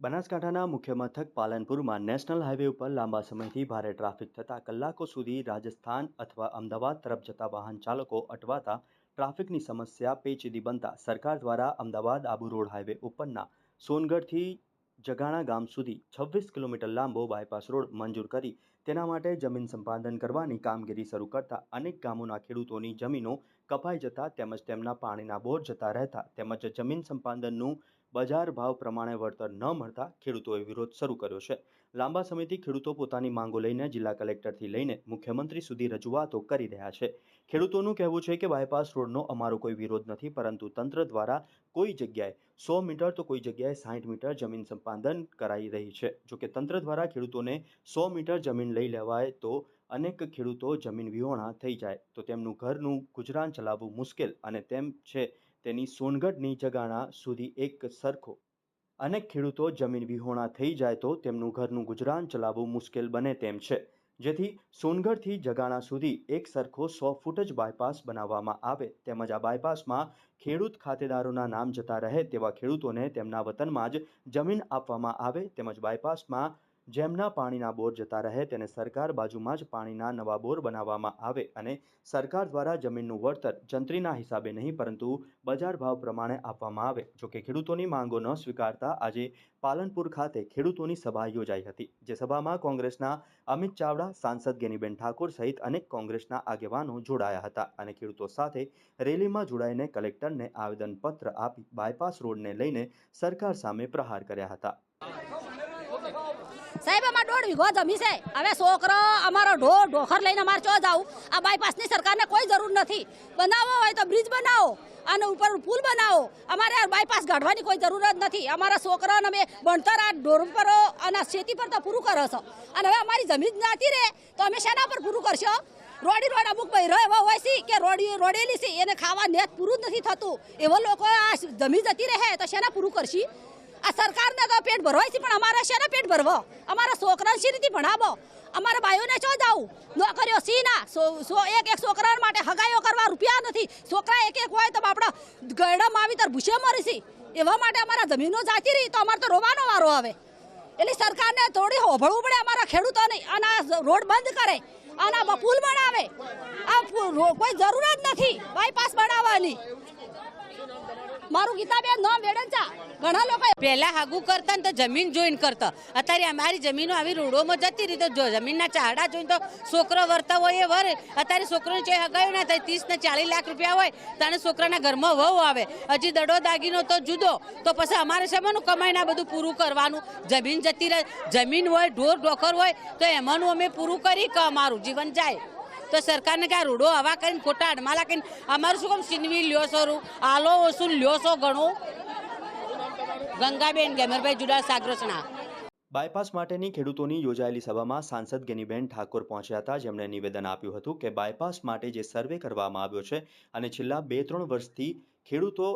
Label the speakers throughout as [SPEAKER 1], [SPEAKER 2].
[SPEAKER 1] બનાસકાંઠાના મુખ્ય મથક પાલનપુરમાં નેશનલ હાઈવે ઉપર લાંબા સમયથી ભારે ટ્રાફિક થતાં કલાકો સુધી રાજસ્થાન અથવા અમદાવાદ તરફ જતા વાહન ચાલકો અટવાતા ટ્રાફિકની સમસ્યા પેચીદી બનતા સરકાર દ્વારા અમદાવાદ આબુ રોડ હાઈવે ઉપરના સોનગઢથી જગાણા ગામ સુધી છવ્વીસ કિલોમીટર લાંબો બાયપાસ રોડ મંજૂર કરી તેના માટે જમીન સંપાદન કરવાની કામગીરી શરૂ કરતા અનેક ગામોના ખેડૂતોની જમીનો કપાઈ જતા તેમજ તેમના પાણીના બોર જતા રહેતા તેમજ જમીન સંપાદનનું બજાર ભાવ પ્રમાણે વળતર ન મળતા ખેડૂતોએ વિરોધ શરૂ કર્યો છે. લાંબા સમયથી ખેડૂતો પોતાની માંગો લઈને જિલ્લા કલેક્ટરથી લઈને મુખ્યમંત્રી સુધી રજૂઆતો કરી રહ્યા છે. ખેડૂતોનું કહેવું છે કે બાયપાસ રોડનો અમારો કોઈ વિરોધ નથી, પરંતુ તંત્ર દ્વારા કોઈ જગ્યાએ સો મીટર તો કોઈ જગ્યાએ સાઠ મીટર જમીન સંપાદન કરાઈ રહી છે. જોકે તંત્ર દ્વારા ખેડૂતોને સો મીટર જમીન લઈ લેવાય તો અનેક ખેડૂતો જમીન વિહોણા થઈ જાય, તો તેમનું ઘરનું ગુજરાન ચલાવવું મુશ્કેલ અને તેમ છે તેની સોનગઢની જગાણા સુધી એક સરખો અનેક ખેડૂતો જમીન વિહોણા થઈ જાય તો તેમનું ઘરનું ગુજરાન ચલાવવું મુશ્કેલ બને તેમ છે. જેથી સોનગઢથી જગાણા સુધી એક સરખો સો ફૂટ જ બાયપાસ બનાવવામાં આવે. તેમજ આ બાયપાસમાં ખેડૂત ખાતેદારોના નામ જતા રહે તેવા ખેડૂતોને તેમના વતનમાં જ જમીન આપવામાં આવે. તેમજ બાયપાસમાં જેમના પાણીના બોર જતા રહે તેને સરકાર બાજુમાં જ પાણીના નવા બોર બનાવવામાં આવે અને સરકાર દ્વારા જમીનનું વળતર જંત્રીના હિસાબે નહીં, પરંતુ બજાર ભાવ પ્રમાણે આપવામાં આવે. જોકે ખેડૂતોની માંગો ન સ્વીકારતા આજે પાલનપુર ખાતે ખેડૂતોની સભા યોજાઈ હતી, જે સભામાં કોંગ્રેસના અમિત ચાવડા, સાંસદ ગેનીબેન ઠાકોર સહિત અનેક કોંગ્રેસના આગેવાનો જોડાયા હતા અને ખેડૂતો સાથે રેલીમાં જોડાઈને કલેક્ટરને આવેદનપત્ર આપી બાયપાસ રોડને લઈને સરકાર સામે પ્રહાર કર્યા હતા.
[SPEAKER 2] સાહેબ અમાર દોઢ વીઘો જમી છે. હવે છોકરો અમારો ઢો ઢોખર લઈને અમારે ચો જાવ? આ બાયપાસની સરકારને કોઈ જરૂર નથી. બનાવો હોય તો બ્રિજ બનાવો અને ઉપર પુલ બનાવો. અમારે બાયપાસ ગાઢવાની કોઈ જરૂર જ નથી. અમારા છોકરાને અમે ભણતર આ ઢોર પર અને ખેતી પર તો પૂરું કરો છો. અને હવે અમારી જમીન જાતી રહે તો અમે શેના પર પૂરું કરશો? રોડી રોડ અમુક બહેરો એવા હોય છે કે રોડી રોડેલી છે, એને ખાવા નેત પૂરું જ નથી થતું. એવો લોકો આ જમીન જતી રહે તો શેના પૂરું કરશી? આ સરકારને તો પેટ ભરવાય છે પણ અમારા શેને પેટ ભરવો. અમારા છોકરાને શી રીતે ભણાવો. અમારા ભાઈઓને ચો જાવું? નોકરીઓ સી ના. એક એક છોકરા માટે હગાઈઓ કરવા રૂપિયા નથી. છોકરા એક એક હોય તો આપણા ગરડા આવી તર ભૂસે મરીશી. એવા માટે અમારા જમીનો જાતી રહી તો અમારે તો રોવાનો વારો આવે. એટલે સરકારને થોડી હોભળવું પડે અમારા ખેડૂતોને અને રોડ બંધ કરે. અને પુલ બનાવે. આ કોઈ જરૂર જ નથી. બાયપાસ બનાવવાની. મારું ગીતાબેન નામ વેડંચા ઘણા લોકો
[SPEAKER 3] પહેલા હાગું કરતા ને તો જમીન જોઈન કરતા. અત્યારે અમારી જમીનો આવી રોડોમાં જતી રહી. તો જો જમીનના ચાહડા જોઈને તો છોકરો વર્તા હોય એ વરે. અત્યારે છોકરોને જે હગાયું ના થાય ત્રીસ ને ચાલીસ લાખ રૂપિયા હોય તાને છોકરાના ઘરમાં વહુ આવે. હજી દડો દાગીનો તો જુદો. તો પછી અમારે શેમાનું કમાઈને આ બધું પૂરું કરવાનું? જમીન જતી રહે. જમીન હોય, ઢોર ઢોકર હોય, તો એમાંનું અમે પૂરું કરી કે અમારું જીવન જાય? તો સરકારને કે આ રૂડો હવા કરીને ખોટા અડમાલા કરીને અમારું શું કામ સિનવી લ્યો છો આલો વસૂલ લ્યો છો ઘણું? ગંગાબેન, ગેમરભાઈ જુડા સાગરોસણા
[SPEAKER 1] બાયપાસ માટેની ખેડૂતોની યોજાયેલી સભામાં સાંસદ ગેનીબેન ઠાકોર પહોંચ્યા હતા. જેમણે નિવેદન આપ્યું હતું કે બાયપાસ માટે જે સર્વે કરવામાં આવ્યો છે અને છેલ્લા બે ત્રણ વર્ષથી ખેડૂતો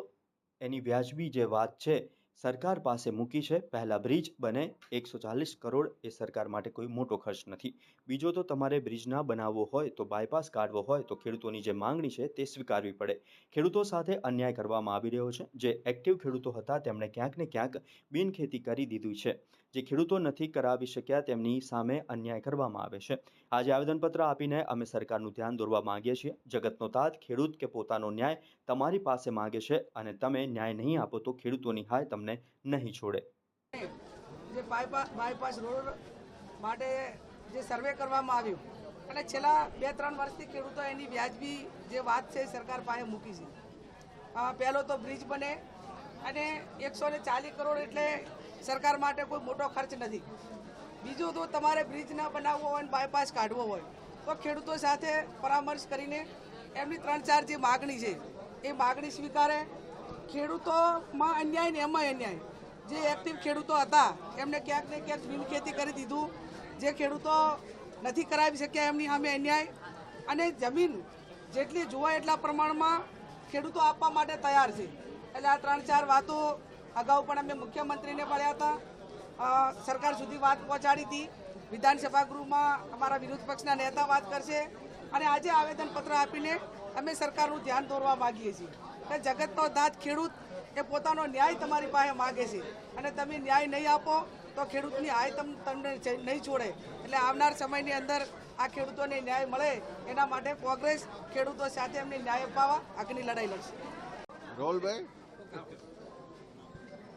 [SPEAKER 1] એની વ્યાજબી જે વાત છે સરકાર પાસે મૂકી છે. પહેલાં બ્રિજ બને. એકસો ચાલીસ કરોડ એ સરકાર માટે કોઈ મોટો ખર્ચ નથી. બીજો તો તમારે બ્રિજ ના બનાવવો હોય, તો બાયપાસ કાઢવો હોય, તો ખેડૂતોની જે માંગણી છે તે સ્વીકારવી પડે. ખેડૂતો સાથે અન્યાય કરવામાં આવી રહ્યો છે. જે એક્ટિવ ખેડૂતો હતા, તેમણે ક્યાંક ને ક્યાંક બિનખેતી કરી દીધી છે. જે ખેડૂતો નથી કરાવી શક્યા તેમની સામે અન્યાય કરવામાં આવે છે. આજે આવેદનપત્ર આપીને અમે સરકારનું ધ્યાન દોરવા માંગીએ છીએ. જગતનો તાત, ખેડૂત કે પોતાનો ન્યાય તમારી પાસે માંગે છે અને તમે ન્યાય નહીં આપો તો ખેડૂતોની હાય તમને નહીં છોડે.
[SPEAKER 4] જે બાયપાસ રોડ માટે જે સર્વે કરવામાં આવ્યું, અને છેલ્લા બે ત્રણ વર્ષથી ખેડૂતો એની વ્યાજબી જે વાત છે સરકાર પાસે મૂકી છે. પહેલો તો બ્રિજ બને અને એકસો ને ચાલીસ કરોડ એટલે સરકાર માટે કોઈ મોટો ખર્ચ નથી. બીજું તો તમારે બ્રિજ ન બનાવવો હોય અને બાયપાસ કાઢવો હોય, તો ખેડૂતો સાથે પરામર્શ કરીને એમની ત્રણ ચાર જે માગણી છે, એ માગણી સ્વીકારે. ખેડૂતોમાં અન્યાય ને એમાં અન્યાય. જે એક્ટિવ ખેડૂતો હતા, એમને ક્યાંક ને ક્યાંક બિનખેતી કરી દીધું. જે ખેડૂતો નથી કરાવી શક્યા, એમની સામે અન્યાય. અને જમીન જેટલી જોવાય એટલા પ્રમાણમાં ખેડૂતો આપવા માટે તૈયાર છે. એટલે આ ત્રણ ચાર વાતો અગાઉ પણ અમે મુખ્યમંત્રીને મળ્યા હતા. સરકાર સુધી વાત પહોંચાડી હતી. વિધાનસભા ગૃહમાં અમારા વિરોધ પક્ષના નેતા વાત કરશે. અને આજે આવેદનપત્ર આપીને અમે સરકારનું ધ્યાન દોરવા માગીએ છીએ જગતનો દાંત ખેડૂત એ પોતાનો ન્યાય તમારી પાસે માગે છે. અને તમે ન્યાય નહીં આપો તો ખેડૂતની આય તમ તમને નહીં છોડે. એટલે આવનાર સમયની અંદર આ ખેડૂતોને ન્યાય મળે એના માટે કોંગ્રેસ ખેડૂતો સાથે એમને ન્યાય અપાવવા આગની લડાઈ લડશે.
[SPEAKER 5] રોલભાઈ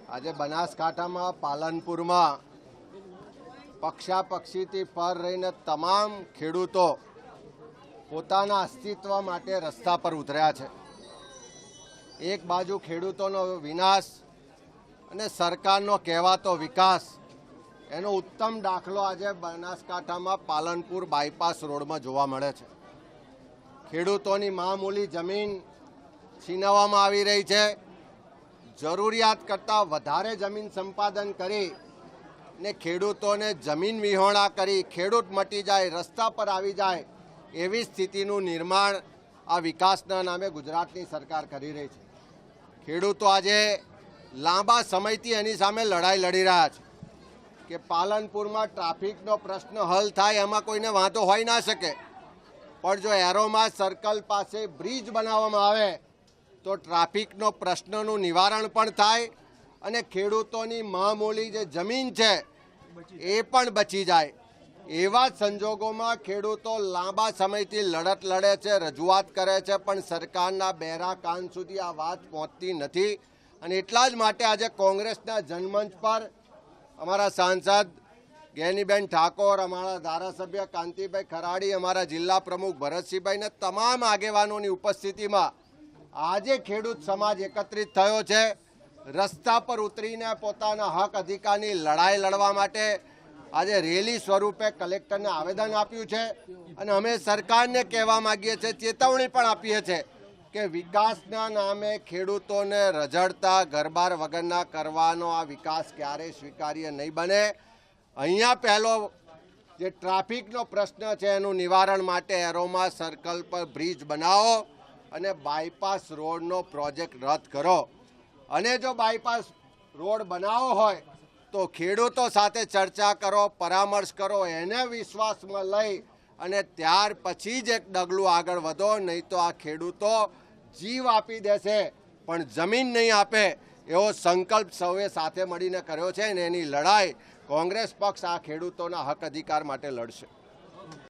[SPEAKER 5] આજે બનાસકાંઠામાં, પાલનપુરમાં પક્ષા પક્ષીથી પર રહીને તમામ ખેડૂતો પોતાના અસ્તિત્વ માટે રસ્તા પર ઉતર્યા છે. એક બાજુ ખેડૂતોનો વિનાશ અને સરકારનો કહેવાતો વિકાસ, એનો ઉત્તમ દાખલો આજે બનાસકાંઠામાં પાલનપુર બાયપાસ રોડમાં જોવા મળે છે. ખેડૂતોની મામૂલી જમીન છીનવવામાં આવી રહી છે. જરૂરિયાત કરતાં વધારે જમીન સંપાદન કરી ને ખેડૂતોને જમીન વિહોણા કરી, ખેડૂત મટી જાય, રસ્તા પર આવી જાય, એવી સ્થિતિનું નિર્માણ આ વિકાસના નામે ગુજરાતની સરકાર કરી રહી છે. ખેડૂતો આજે લાંબા સમયથી એની સામે લડાઈ લડી રહ્યા છે કે પાલનપુરમાં ટ્રાફિકનો પ્રશ્ન હલ થાય એમાં કોઈને વાંધો હોઈ ના શકે. પણ જો એરોમા સર્કલ પાસે બ્રિજ બનાવવામાં આવે તો ટ્રાફિકનો પ્રશ્નનું નિવારણ પણ થાય અને ખેડૂતોની મામૂલી જે જમીન છે, એ પણ બચી જાય. એવા સંજોગોમાં ખેડૂતો લાંબા સમયથી લડત લડે છે, રજૂઆત કરે છે, પણ સરકારના બહેરા કાન સુધી આ વાત પહોંચતી નથી. અને એટલા જ માટે આજે કોંગ્રેસના જનમંચ પર અમારા સાંસદ ગેનીબેન ઠાકોર, અમારા ધારાસભ્ય કાંતિભાઈ ખરાડી, અમારા જિલ્લા પ્રમુખ ભરતસિંહભાઈ ને તમામ આગેવાનોની ઉપસ્થિતિમાં આજે ખેડૂત સમાજ એકત્રિત થયો છે. રસ્તા પર ઉતરીને પોતાના હક અધિકારની લડાઈ લડવા માટે આજે રેલી સ્વરૂપે કલેક્ટરને આવેદન આપ્યું છે અને અમે સરકારને કહેવા માંગીએ છીએ, ચેતવણી પણ આપીએ છીએ કે વિકાસના નામે ખેડૂતોને રઝળતા ઘરબાર વગરના કરવાનો આ વિકાસ ક્યારેય સ્વીકાર્ય નહીં બને. અહીંયા પહેલો જે ટ્રાફિકનો પ્રશ્ન છે એનું નિવારણ માટે એરોમા સર્કલ પર બ્રિજ બનાવો. અને બાયપાસ રોડનો પ્રોજેક્ટ રદ કરો. અને જો બાયપાસ રોડ બનાવવો હોય, તો ખેડૂતો સાથે ચર્ચા કરો, પરામર્શ કરો, એને વિશ્વાસમાં લઈ અને ત્યાર પછી જ એક ડગલું આગળ વધો, નહીં તો આ ખેડૂતો જીવ આપી દેશે, પણ જમીન નહીં આપે, એવો સંકલ્પ સૌએ સાથે મળીને કર્યો છે અને એની લડાઈ કોંગ્રેસ પક્ષ આ ખેડૂતોના હક અધિકાર માટે લડશે.